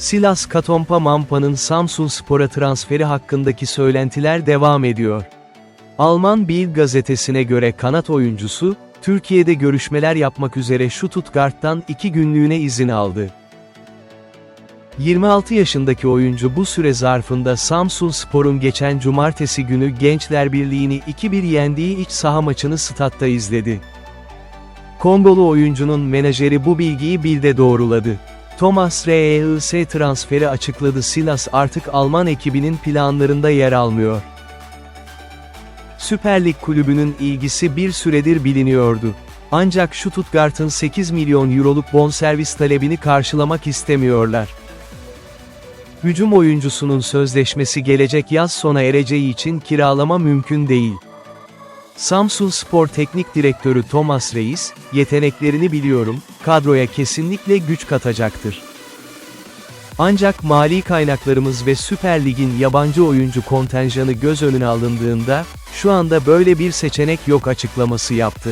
Silas Katompa Mampa'nın Samsun Spor'a transferi hakkındaki söylentiler devam ediyor. Alman Bild gazetesine göre kanat oyuncusu, Türkiye'de görüşmeler yapmak üzere Stuttgart'tan iki günlüğüne izin aldı. 26 yaşındaki oyuncu bu süre zarfında Samsun Spor'un geçen cumartesi günü Gençler Birliği'ni 2-1 yendiği iç saha maçını statta izledi. Kongolu oyuncunun menajeri bu bilgiyi Bild'e doğruladı. Thomas Reis transferi açıkladı Silas artık Alman ekibinin planlarında yer almıyor. Süper Lig kulübünün ilgisi bir süredir biliniyordu. Ancak Stuttgart'ın 8 milyon euroluk bonservis talebini karşılamak istemiyorlar. Hücum oyuncusunun sözleşmesi gelecek yaz sona ereceği için kiralama mümkün değil. Samsun Spor Teknik Direktörü Thomas Reis, yeteneklerini biliyorum, kadroya kesinlikle güç katacaktır. Ancak mali kaynaklarımız ve Süper Lig'in yabancı oyuncu kontenjanı göz önüne alındığında, şu anda böyle bir seçenek yok açıklaması yaptı.